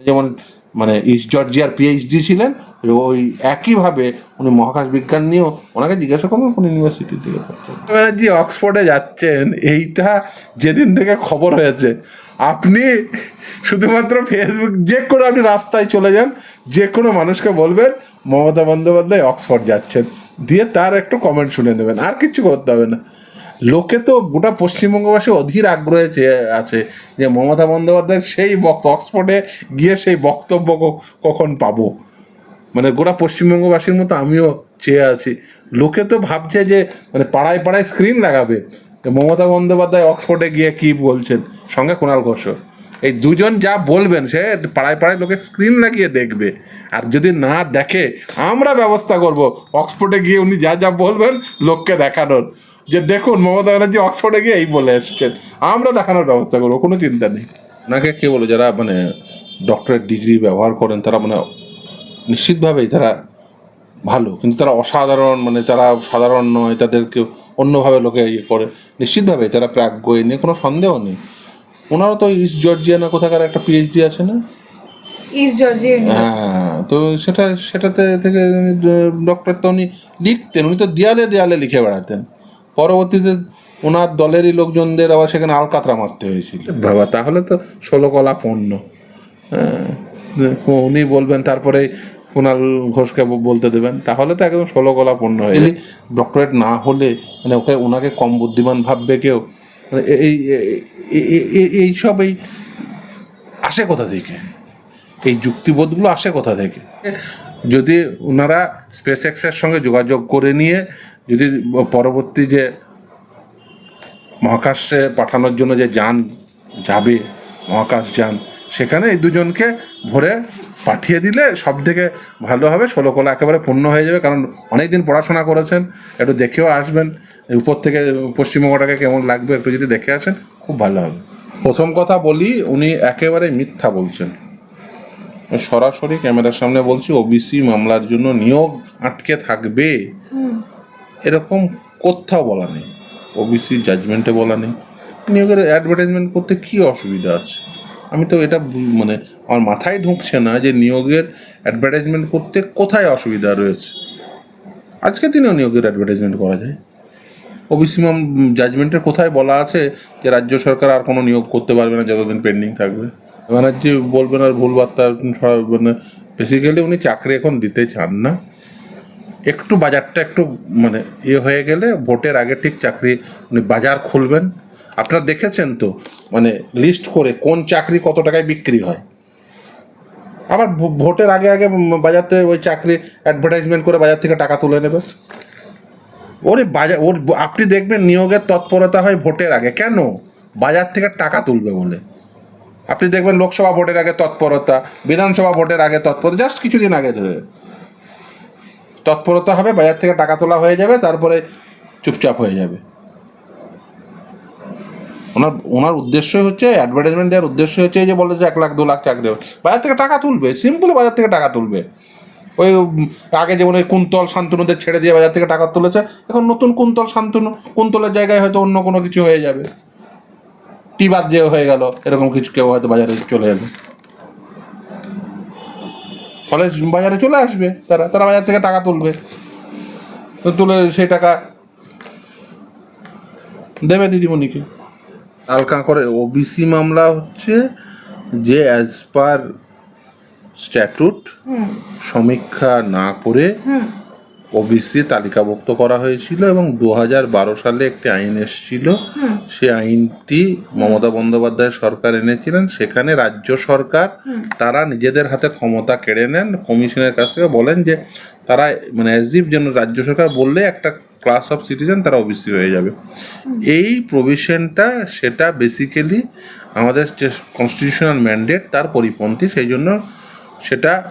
যেমন মানে east জর্জিয়ার PhD ছিলেন ওই একইভাবে উনি মহাকাশ বিজ্ঞান নিয়েও ওনাকে জিজ্ঞাসা করবেন কোন ইউনিভার্সিটি থেকে পড়তেন ব্যানার্জি অক্সফোর্ডে যাচ্ছেন, এইটা যেদিন থেকে খবর হয়েছে, আপনি শুধুমাত্র ফেসবুক যে কোনো আপনি রাস্তায় চলে যান, যে কোনো মানুষকে বলবেন, মমতা বন্দ্যোপাধ্যায় অক্সফোর্ড যাচ্ছেন। দিয়ে তার একটু কমেন্ট শুনে নেবেন, আর কিছু করতে হবে না। লোকে তো গোটা পশ্চিমবঙ্গবাসী অধীর আগ্রহে চেয়ে আছে যে মমতা বন্দ্যোপাধ্যায়ের সেই বক্ত অক্সফোর্ডে গিয়ে সেই বক্তব্য কখন পাবো? মানে গোটা পশ্চিমবঙ্গবাসীর মতো আমিও চেয়ে আছি। লোকে তো ভাবছে যে মানে পাড়ায় পাড়ায় স্ক্রিন লাগাবে মমতা বন্দ্যোপাধ্যায় অক্সফোর্ডে গিয়ে কি বলছেন? সঙ্গে কুণাল ঘোষ এই দুজন যা বলবেন সে পাড়ায় পাড়ায় লোকে স্ক্রিন লাগিয়ে দেখবে। আর যদি না দেখে, আমরা ব্যবস্থা করব। অক্সফোর্ডে গিয়ে উনি যা যা বলবেন, লোককে দেখানোর। যে দেখুন মমতা ব্যানার্জি অক্সফোর্ডে গিয়ে এই বলে এসছেন। আমরা দেখানোর ব্যবস্থা করব কোনো চিন্তা নেই। ওনাকে কে বলে যারা মানে ডক্টরেট ডিগ্রি ব্যবহার করেন তারা মানে নিশ্চিতভাবেই তারা ভালো। কিন্তু তারা অসাধারণ মানে তারা সাধারণ নয় তাদেরকে অন্যভাবে লোকে ইয়ে করে। নিশ্চিতভাবে তারা প্রাজ্ঞ এ নিয়ে কোনো সন্দেহ নেই। ওনারও তো ইস্ট জর্জিয়া জর্জিয়ানা কোথাকার একটা পিএইচডি আছে না? ইস্ট জর্জিয়া হ্যাঁ তো সেটা সেটাতে থেকে ডক্টর তো উনি লিখতেন উনি তো দেয়ালে দেয়ালে লিখে বেড়াতেন। পরবর্তীতে ওনার দলেরই লোকজনদের আবার সেখানে আলকাতরা মারতে হয়েছিল। বাবা তাহলে তো ষোলো কলা পণ্য। হ্যাঁ উনি বলবেন তারপরে কুণাল ঘোষকে বলতে দেবেন তাহলে তো একদম ষোলো কলা পণ্য হয়ে ডক্টরেট না হলে মানে ওকে ওনাকে কম বুদ্ধিমান ভাববে কেউ? মানে এই এই- এইসব এই আসে কোথা থেকে? এই যুক্তিবোধগুলো আসে কোথা থেকে? যদি ওনারা স্পেস এক্সের সঙ্গে যোগাযোগ করে নিয়ে যদি পরবর্তী যে মহাকাশে পাঠানোর জন্য যে যান যাবে, মহাকাশ যান, সেখানে এই দুজনকে ভরে পাঠিয়ে দিলে সব থেকে ভালো হবে। ষোলো কলা একেবারে পূর্ণ হয়ে যাবে, কারণ অনেক দিন পড়াশোনা করেছেন। একটু দেখেও আসবেন, উপর থেকে পশ্চিমবঙ্গটাকে কেমন লাগবে একটু যদি দেখে আসেন, খুব ভালো হবে। প্রথম কথা বলি, উনি একেবারে মিথ্যা বলছেন। সরাসরি ক্যামেরার সামনে বলছি, ওবিসি মামলার জন্য নিয়োগ আটকে থাকবে। এরকম কোথাও বলা নেই। ওবিসি জাজমেন্টে বলা নেই। নিয়োগের অ্যাডভার্টাইজমেন্ট করতে কি অসুবিধা আছে? আমি তো এটা মানে আমার মাথায় ঢুকছে না যে নিয়োগের অ্যাডভার্টাইজমেন্ট করতে কোথায় অসুবিধা রয়েছে। আজকে দিনেও নিয়োগের অ্যাডভার্টাইজমেন্ট করা যায়। ওবিসি মাম জাজমেন্টের কোথায় বলা আছে যে রাজ্য সরকার আর কোনো নিয়োগ করতে পারবে না যতদিন পেন্ডিং থাকবে? ব্যানার্জি বলবেন আর ভুল বার্তা মানে বেসিক্যালি উনি চাকরি এখন দিতে চান না। একটু বাজারটা একটু মানে ইয়ে হয়ে গেলে ভোটের আগে ঠিক চাকরি উনি বাজার খুলবেন। আপনারা দেখেছেন তো মানে লিস্ট করে কোন চাকরি কত টাকায় বিক্রি হয়। আবার ভোটের আগে আগে উম বাজার থেকে ওই চাকরি অ্যাডভার্টাইজমেন্ট করে বাজার থেকে টাকা তুলে নেবে। ওরে বাজার ওর আপনি দেখবেন নিয়োগের তৎপরতা হয় ভোটের আগে। কেন? বাজার থেকে টাকা তুলবে বলে। আপনি দেখবেন লোকসভা ভোটের আগে তৎপরতা, বিধানসভা ভোটের আগে তৎপরতা জাস্ট কিছুদিন আগে ধরে। তৎপরতা হবে, বাজার থেকে টাকা তোলা হয়ে যাবে, তারপরে চুপচাপ হয়ে যাবে। ওনার ওনার উদ্দেশ্যই হচ্ছে অ্যাডভার্টাইজমেন্ট দেওয়ার উদ্দেশ্য হচ্ছে যে বলে যে এক লাখ, দু লাখ চাকরি হবে। বাজার থেকে টাকা তুলবে সিম্পল বাজার থেকে টাকা তুলবে। ওই আগে যেমন ওই কুন্তল শান্তনুদের ছেড়ে দিয়ে বাজার থেকে টাকা তুলেছে, এখন নতুন কুন্তল শান্তনু, কুন্তলের জায়গায় হয়তো অন্য কোনো কিছু হয়ে যাবে। টিবাদ যে হয়ে গেল, এরকম কিছু কেউ হয়তো বাজারে চলে যাবে। ফলে বাজারে চলে আসবে তারা তারা বাজার থেকে টাকা তুলবে। তো তুলে সেই টাকা দেবে দিদিমণিকে। হালকা করে ওবিসি মামলা হচ্ছে যে অ্যাজ পার স্ট্যাটুট সমীক্ষা না করে হুম। ওবিসি তালিকাভুক্ত করা হয়েছিল এবং দু হাজার বারো সালে একটি আইন এসেছিল। হুম। সে আইনটি মমতা বন্দ্যোপাধ্যায় সরকার এনেছিলেন। সেখানে রাজ্য সরকার তারা নিজেদের হাতে ক্ষমতা কেড়ে নেন। কমিশনের কাছ থেকে বলেন যে তারা মানে অ্যাজিভ যেন রাজ্য সরকার বললে একটা ক্লাস অফ সিটিজেন তারা ওবিসি হয়ে যাবে। এই প্রভিশনটা সেটা বেসিক্যালি আমাদের যে কনস্টিটিউশনাল ম্যান্ডেট তার পরিপন্থী সেই জন্য সেটা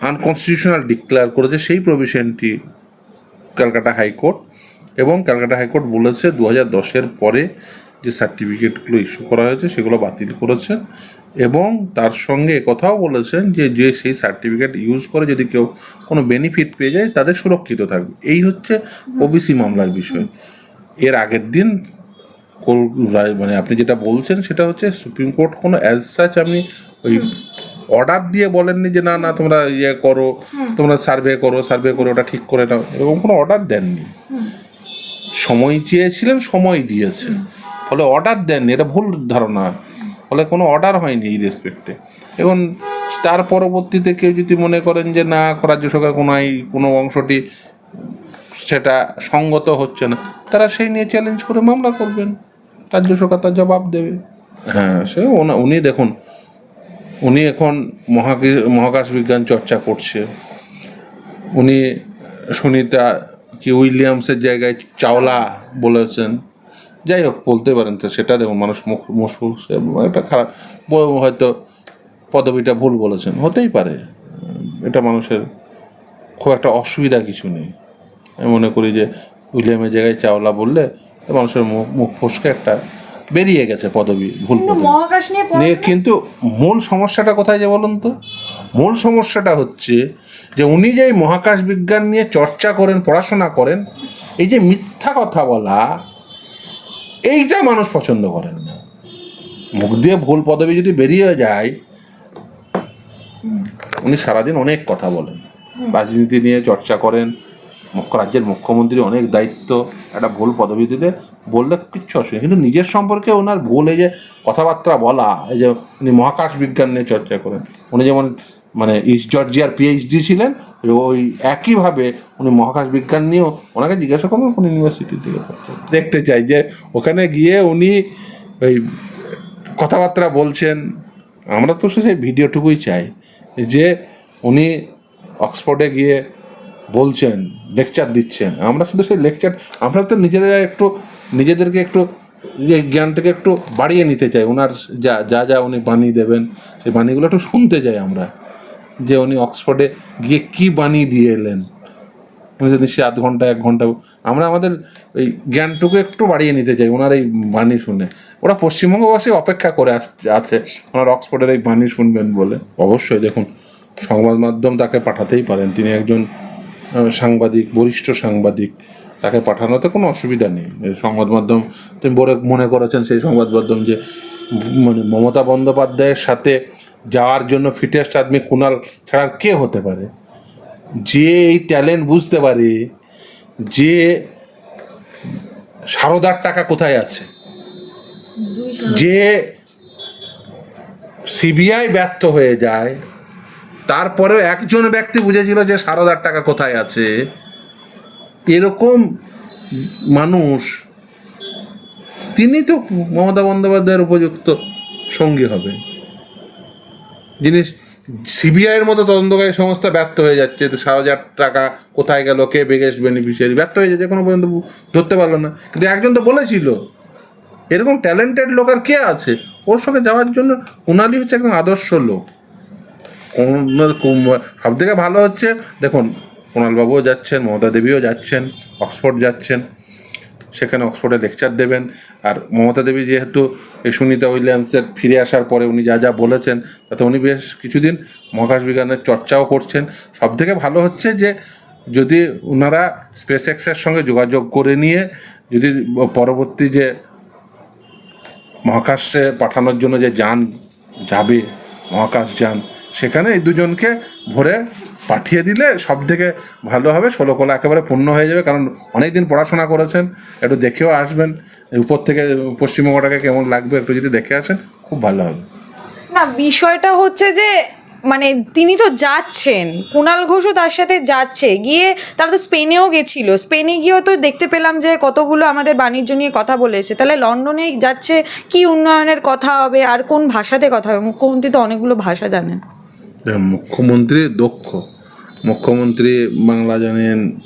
আনকনস্টিটিউশনাল ডিক্লেয়ার করেছে সেই প্রভিশনটি ক্যালকাটা হাইকোর্ট এবং ক্যালকাটা হাইকোর্ট বলেছে দু হাজার দশের পরে যে সার্টিফিকেটগুলো ইস্যু করা হয়েছে সেগুলো বাতিল করেছেন এবং তার সঙ্গে কথাও বলেছেন যে যে সেই সার্টিফিকেট ইউজ করে যদি কেউ কোনো বেনিফিট পেয়ে যায় তাদের সুরক্ষিত থাকবে। এই হচ্ছে ওবিসি মামলার বিষয়। এর আগের দিন মানে আপনি যেটা বলছেন সেটা হচ্ছে সুপ্রিম কোর্ট কোনো অ্যাজ সাচ আপনি ওই অর্ডার দিয়ে বলেননি যে না না তোমরা ইয়ে করো তোমরা সার্ভে করো সার্ভে করে ওটা ঠিক করে নাও এরকম কোনো অর্ডার দেননি। সময় চেয়েছিলেন সময় দিয়েছে ফলে অর্ডার দেননি এটা ভুল ধারণা। ফলে কোনো অর্ডার হয়নি এই রেসপেক্টে এবং তার পরবর্তীতে কেউ যদি মনে করেন যে না রাজ্য সরকার কোনো আই কোনো অংশটি সেটা সঙ্গত হচ্ছে না তারা সেই নিয়ে চ্যালেঞ্জ করে মামলা করবেন। রাজ্য সরকার তার জবাব দেবে। হ্যাঁ সে উনি দেখুন, উনি এখন মহাকি, মহাকাশ বিজ্ঞান চর্চা করছে। উনি সুনিতা কি উইলিয়ামসের জায়গায় চাওলা বলেছেন। যাই হোক, বলতে পারেন তো, সেটা দেখুন, মানুষ মুখ, মুশফুল একটা খারাপ হয়তো পদবিটা ভুল বলেছেন, হতেই পারে। এটা মানুষের খুব একটা অসুবিধা কিছু নেই। আমি মনে করি যে উইলিয়ামের জায়গায় চাওলা বললে মানুষের মুখ মুখ ফসকে একটা বেরিয়ে গেছে পদবি ভুল মহাকাশ নিয়ে কিন্তু মূল সমস্যাটা কোথায় যে বলুন তো? মূল সমস্যাটা হচ্ছে যে উনি যে মহাকাশ বিজ্ঞান নিয়ে চর্চা করেন পড়াশোনা করেন এই যে মিথ্যা কথা বলা এইটা মানুষ পছন্দ করেন না। মুখ দিয়ে ভুল পদবি যদি বেরিয়ে যায় উনি সারাদিন অনেক কথা বলেন। রাজনীতি নিয়ে চর্চা করেন রাজ্যের মুখ্যমন্ত্রী অনেক দায়িত্ব, একটা ভুল পদবি দিতে বললে কিচ্ছু অসুবিধা কিন্তু নিজের সম্পর্কে ওনার ভুল, এই যে কথাবার্তা বলা, এই যে উনি মহাকাশ বিজ্ঞান নিয়ে চর্চা করেন, উনি যেমন মানে ইস্ট জর্জিয়ার পিএইচডি ছিলেন, ওই একইভাবে উনি মহাকাশ বিজ্ঞান নিয়েও ওনাকে জিজ্ঞাসা করবেন কোন ইউনিভার্সিটি থেকে দেখতে চাই যে ওখানে গিয়ে উনি ওই কথাবার্তা বলছেন। আমরা তো সেই ভিডিওটুকুই চাই যে উনি অক্সফোর্ডে গিয়ে বলছেন লেকচার দিচ্ছেন। আমরা শুধু সেই লেকচার আমরা তো নিজেরা একটু, নিজেদেরকে একটু, এই জ্ঞানটাকে একটু বাড়িয়ে নিতে চাই। ওনার যা যা যা উনি বাণী দেবেন, সেই বাণীগুলো একটু শুনতে চাই আমরা। যে উনি অক্সফোর্ডে গিয়ে কি বাণী দিয়ে এলেন। উনি যদি সে আধ ঘণ্টা, এক ঘণ্টা, আমরা আমাদের এই জ্ঞানটুকু একটু বাড়িয়ে নিতে চাই ওনার এই বাণী শুনে। ওরা পশ্চিমবঙ্গবাসী অপেক্ষা করে আছে। ওনার অক্সফোর্ডের এই বাণী শুনবেন বলে। অবশ্যই দেখুন, সংবাদ মাধ্যম তাকে পাঠাতেই পারেন। তিনি একজন সাংবাদিক বরিষ্ঠ সাংবাদিক তাকে পাঠানোতে কোনো অসুবিধা নেই। সংবাদ মাধ্যম তুমি বলে মনে করেছেন সেই সংবাদ মাধ্যম যে মানে মমতা বন্দ্যোপাধ্যায়ের সাথে যাওয়ার জন্য ফিটেস্ট আদমি কুণাল ছাড়া কে হতে পারে? যে এই ট্যালেন্ট বুঝতে পারে যে সারদার টাকা কোথায় আছে? যে সিবিআই ব্যর্থ হয়ে যায় তারপরেও একজন ব্যক্তি বুঝেছিল যে সারদার টাকা কোথায় আছে। এরকম মানুষ, তিনি তো মমতা বন্দ্যোপাধ্যায়ের উপযুক্ত সঙ্গী হবে। যিনি সিবিআইয়ের মতো তদন্তকারী সংস্থা ব্যর্থ হয়ে যাচ্ছে, তো হাজার টাকা কোথায় গেল, কে বিগেস্ট বেনিফিশিয়ারি ব্যর্থ হয়ে যাচ্ছে, এখনও পর্যন্ত ধরতে পারল না। কিন্তু একজন তো বলেছিল, এরকম ট্যালেন্টেড লোক আর কে আছে? ওর সঙ্গে যাওয়ার জন্য কুণালি হচ্ছে একদম আদর্শ লোক। সব থেকে ভালো হচ্ছে, দেখুন, কুণালবাবুও যাচ্ছেন, মমতা দেবীও যাচ্ছেন, অক্সফোর্ড যাচ্ছেন, সেখানে অক্সফোর্ডে লেকচার দেবেন, আর মমতা দেবী যেহেতু এই সুনিতা উইলিয়ামসের ফিরে আসার পরে উনি যা যা বলেছেন, তাতে উনি বেশ কিছুদিন মহাকাশ বিজ্ঞানের চর্চাও করছেন। সব থেকে ভালো হচ্ছে যে, যদি ওনারা স্পেস এক্সের সঙ্গে যোগাযোগ করে নিয়ে, যদি পরবর্তী যে মহাকাশে পাঠানোর জন্য যে যান, যাবে, মহাকাশ যান সেখানে এই দুজনকে ভরে পাঠিয়ে দিলে সব থেকে ভালো হবে। ষোলো কলা একেবারে পূর্ণ হয়ে যাবে, কারণ অনেক দিন পড়াশোনা করেছেন। একটু দেখেও আসবেন উপর থেকে পশ্চিমবঙ্গটাকে কেমন লাগবে একটু যদি দেখে আসেন, খুব ভালো হবে। না, বিষয়টা হচ্ছে যে মানে তিনি তো যাচ্ছেন কুণাল ঘোষও তার সাথে যাচ্ছে। গিয়ে তারা তো স্পেনেও গেছিল। স্পেনে গিয়েও তো দেখতে পেলাম যে কতগুলো আমাদের বাণিজ্য নিয়ে কথা বলেছে। তাহলে লন্ডনে যাচ্ছে কি উন্নয়নের কথা হবে? আর কোন ভাষাতে কথা হবে? মুখ্যমন্ত্রী তো অনেকগুলো ভাষা জানেন। মুখ্যমন্ত্রী দক্ষ। মুখ্যমন্ত্রী বাংলা জানেন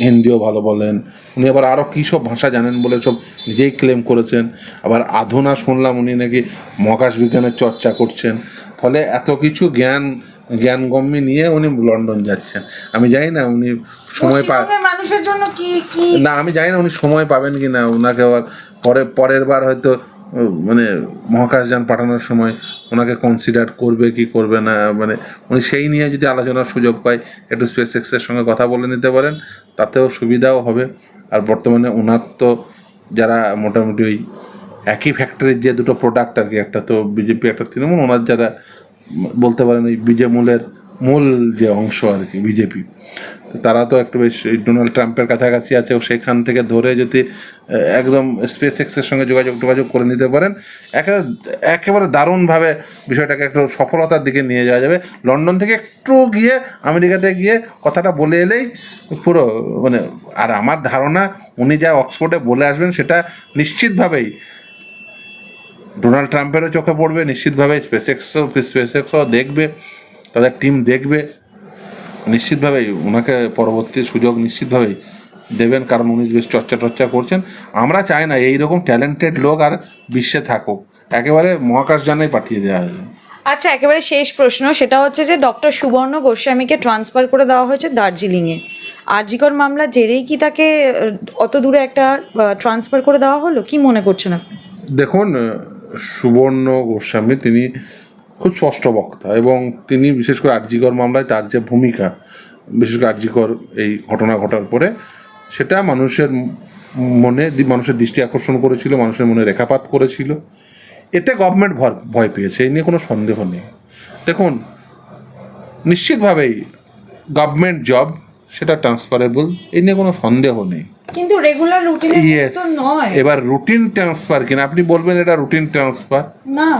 হিন্দিও ভালো বলেন। উনি আবার আরও কী সব ভাষা জানেন বলে সব নিজেই ক্লেম করেছেন। আবার আধুনা শুনলাম উনি নাকি মহাকাশ বিজ্ঞানের চর্চা করছেন। ফলে এত কিছু জ্ঞান জ্ঞানগম্যি নিয়ে উনি লন্ডন যাচ্ছেন। আমি জানি না উনি সময় পা মানুষের জন্য কি কি? না আমি জানি না উনি সময় পাবেন কি না ওনাকে আবার পরে পরের বার হয়তো মানে মহাকাশযান পাঠানোর সময় ওনাকে কনসিডার করবে কি করবে না মানে উনি সেই নিয়ে যদি আলোচনার সুযোগ পায়, একটু স্পেস এক্সের সঙ্গে কথা বলে নিতে পারেন, তাতেও সুবিধাও হবে। আর বর্তমানে ওনার তো যারা মোটামুটি ওই একই ফ্যাক্টরির যে দুটো প্রোডাক্ট আর কি, একটা তো বিজেপি একটা তৃণমূল ওনার যারা বলতে পারেন ওই বিজেমূলের মূল যে অংশ আর কি বিজেপি তারা তো একটু বেশ ডোনাল্ড ট্রাম্পের কাছাকাছি আছে সেখান থেকে ধরে যদি একদম স্পেস এক্সের সঙ্গে যোগাযোগ টোগাযোগ করে নিতে পারেন একেবারে একেবারে দারুণভাবে বিষয়টাকে একটু সফলতার দিকে নিয়ে যাওয়া যাবে। লন্ডন থেকে একটু গিয়ে, আমেরিকাতে গিয়ে কথাটা বলে এলেই পুরো মানে আর আমার ধারণা উনি যা অক্সফোর্ডে বলে আসবেন সেটা নিশ্চিতভাবেই ডোনাল্ড ট্রাম্পেরও চোখে পড়বে নিশ্চিতভাবে স্পেস এক্সও স্পেস এক্সও দেখবে, তাদের টিম দেখবে। নিশ্চিতভাবেই ওনাকে পরবর্তী সুযোগ নিশ্চিতভাবেই দেবেন কারণ উনি বেশ চর্চা টর্চা করছেন। আমরা চাই না এই রকম ট্যালেন্টেড লোক আর বিশ্বে থাকুক। একেবারে মহাকাশ জানাই পাঠিয়ে দেওয়া হবে আচ্ছা একেবারে শেষ প্রশ্ন সেটা হচ্ছে যে ডক্টর সুবর্ণ গোস্বামীকে ট্রান্সফার করে দেওয়া হয়েছে দার্জিলিংয়ে। আরজিকর মামলা জেরেই কি তাকে অত দূরে একটা ট্রান্সফার করে দেওয়া হলো? কি মনে করছেন আপনি? দেখুন সুবর্ণ গোস্বামী তিনি খুব স্পষ্ট বক্তা এবং তিনি বিশেষ করে আরজিকর মামলায় তার যে ভূমিকা বিশেষ করে আরজিকর এই ঘটনা ঘটার পরে সেটা মানুষের মনে মানুষের দৃষ্টি আকর্ষণ করেছিল মানুষের মনে রেখাপাত করেছিল। এতে গভর্নমেন্ট ভয় ভয় পেয়েছে এই নিয়ে কোনো সন্দেহ নেই। দেখুন নিশ্চিতভাবেই গভর্নমেন্ট জব সেটা ট্রান্সফারেবল এই নিয়ে কোনো সন্দেহ নেই। কিন্তু রেগুলার রুটিনে ইয়েস নয়। এবার রুটিন ট্রান্সফার কিনা আপনি বলবেন এটা রুটিন ট্রান্সফার না।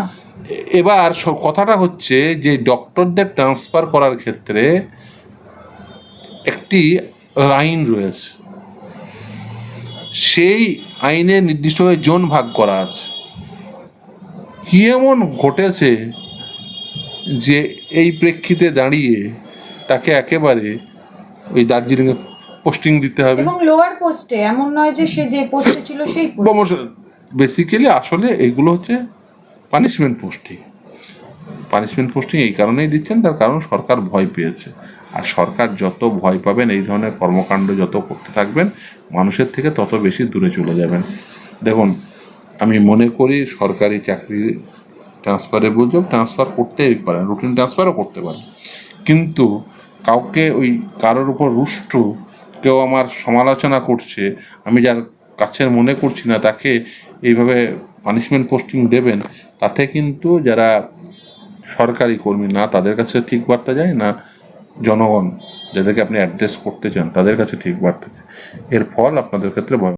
এবার কথাটা হচ্ছে যে ডক্টরদের ট্রান্সফার করার ক্ষেত্রে একটি আইন রয়েছে। সেই আইনে নির্দিষ্টভাবে জোন ভাগ করা আছে। কি এমন ঘটেছে যে এই প্রেক্ষিতে দাঁড়িয়ে তাকে একেবারে ওই দার্জিলিংয়ে পোস্টিং দিতে হবে? এবং লোয়ার পোস্টে এমন নয় যে সে যে পোস্টে ছিল সেই পোস্ট বেসিক্যালি আসলে এগুলো হচ্ছে পানিশমেন্ট পোস্টিং পানিশমেন্ট পোস্টিং এই কারণেই দিচ্ছেন, তার কারণ সরকার ভয় পেয়েছে। আর সরকার যত ভয় পাবেন, এই ধরনের কর্মকাণ্ড যত করতে থাকবেন, মানুষের থেকে তত বেশি দূরে চলে যাবেন। দেখুন, আমি মনে করি সরকারি চাকরি ট্রান্সফারেবল জব ট্রান্সফার করতেই পারেন রুটিন ট্রান্সফারও করতে পারেন। কিন্তু কাউকে ওই কারোর উপর রুষ্ট, কেউ আমার সমালোচনা করছে, আমি যার কাছের মনে করছি না, তাকে এইভাবে পানিশমেন্ট পোস্টিং দেবেন তাতে কিন্তু যারা সরকারি কর্মী, না তাদের কাছে ঠিক বার্তা যায়, না জনগণ যাদেরকে আপনি অ্যাড্রেস করতে চান তাদের কাছে ঠিক বার্তা যায়। এর ফল আপনাদের ক্ষেত্রে